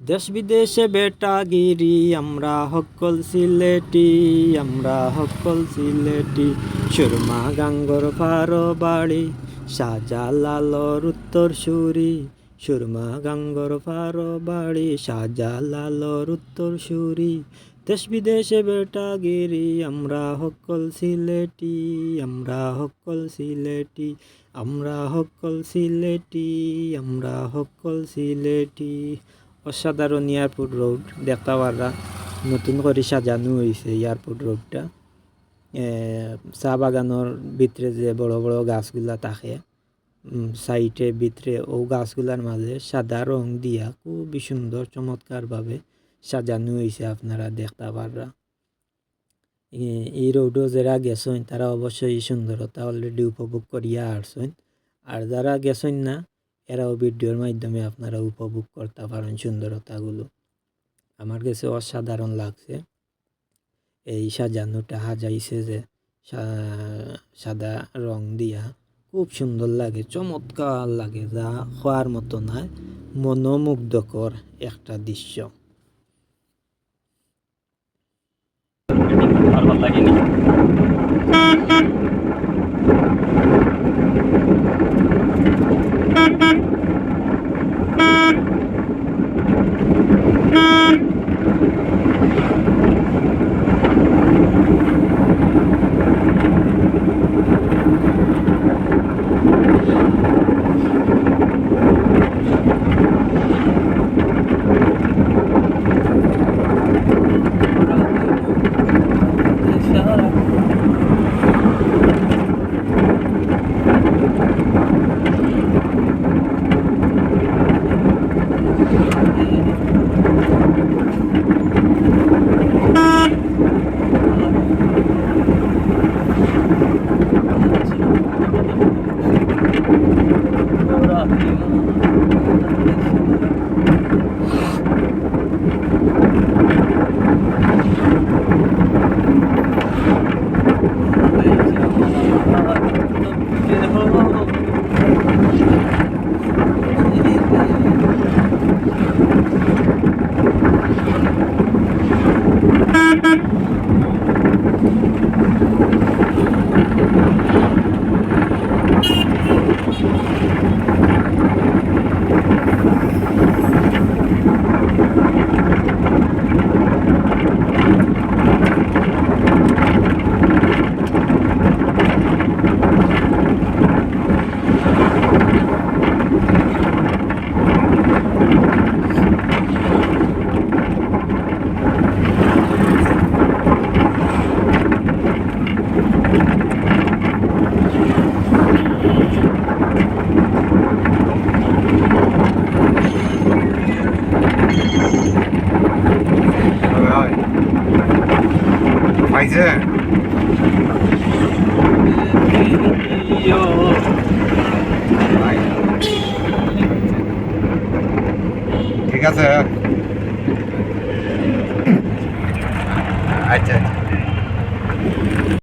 দেশ বিদেশে বেটাগিরি, আমরা হকল সিলেটি, আমরা হকল সিলেটি। সুরমা গাঙ্গর পারো বাড়ি, শাহজালালর উত্তর সুরি। সুরমা গাঙ্গর পারো বাড়ি, শাহজালালর উত্তর সুরি। দেশ বিদেশে বেটাগিরি, আমরা হকল সিলেটি, আমরা হকল সিলেটি। আমরা হকল সিলেটি, আমরা হকল সিলেটি। অসাধারণ এয়ারপোর্ট রোড দেখতে পারা নতুন করে সাজানো হয়েছে এয়ারপোর্ট রোডটা। চা বাগানোর ভিতরে যে বড় বড় গাছগুলা থাকে সাইটে ভিতরে ও গাছগুলার মাঝে সাদা রং দিয়া খুবই সুন্দর চমৎকারভাবে সাজানো হয়েছে আপনারা দেখতে পাররা এই রোডও যারা গেছেন তারা অবশ্যই সুন্দরতা অলরেডি উপভোগ করিয়া আসছেন। আর যারা গেছেন না এরাও ভিডিওর মাধ্যমে আপনারা উপভোগ করতে পারেন সুন্দরতাগুলো। আমার কাছে অসাধারণ লাগছে। এই সাজানোটা সাজাইছে যে সাদা রং দিয়া খুব সুন্দর লাগে, চমৎকার লাগে, যা হওয়ার মতো না মনোমুগ্ধকর একটা দৃশ্য। আর ভালো নিচে ঠিক আছে। আচ্ছা আচ্ছা।